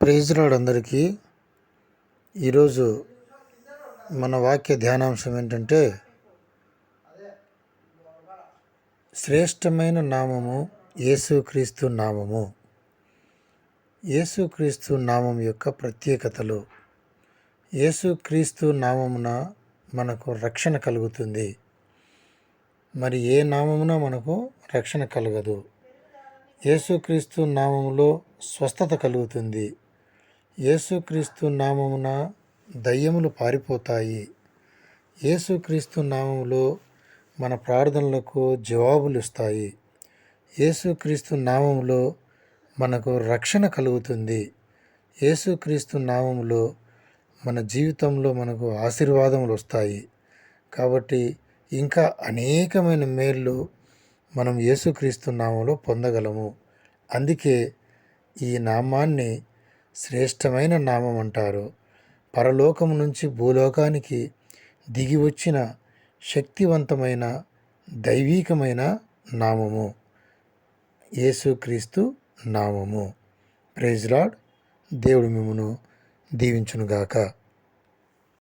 Praise lord అందరికీ ఈరోజు మన వాక్య ధ్యానాంశం ఏంటంటే శ్రేష్టమైన నామము యేసుక్రీస్తు నామము. యేసుక్రీస్తు నామం యొక్క ప్రత్యేకతలు. యేసుక్రీస్తు నామమున మనకు రక్షణ కలుగుతుంది. మరి ఏ నామమున మనకు రక్షణ కలగదు? యేసుక్రీస్తు నామములో స్వస్థత కలుగుతుంది. యేసుక్రీస్తు నామమున దయ్యములు పారిపోతాయి. యేసుక్రీస్తు నామములో మన ప్రార్థనలకు జవాబులు ఇస్తాయి యేసుక్రీస్తు నామములో మనకు రక్షణ కలుగుతుంది. యేసుక్రీస్తు నామములో మన జీవితంలో మనకు ఆశీర్వాదములు వస్తాయి. కాబట్టి ఇంకా అనేకమైన మేళ్ళు మనం యేసుక్రీస్తు నామంలో పొందగలము. అందుకే ఈ నామాన్ని శ్రేష్టమైన నామం అంటారు. పరలోకం నుంచి భూలోకానికి దిగి వచ్చిన శక్తివంతమైన దైవీకమైన నామము. యేసుక్రీస్తు నామము. ప్రైజ్ లాడ్ దేవుడు మిమ్మను దీవించునుగాక.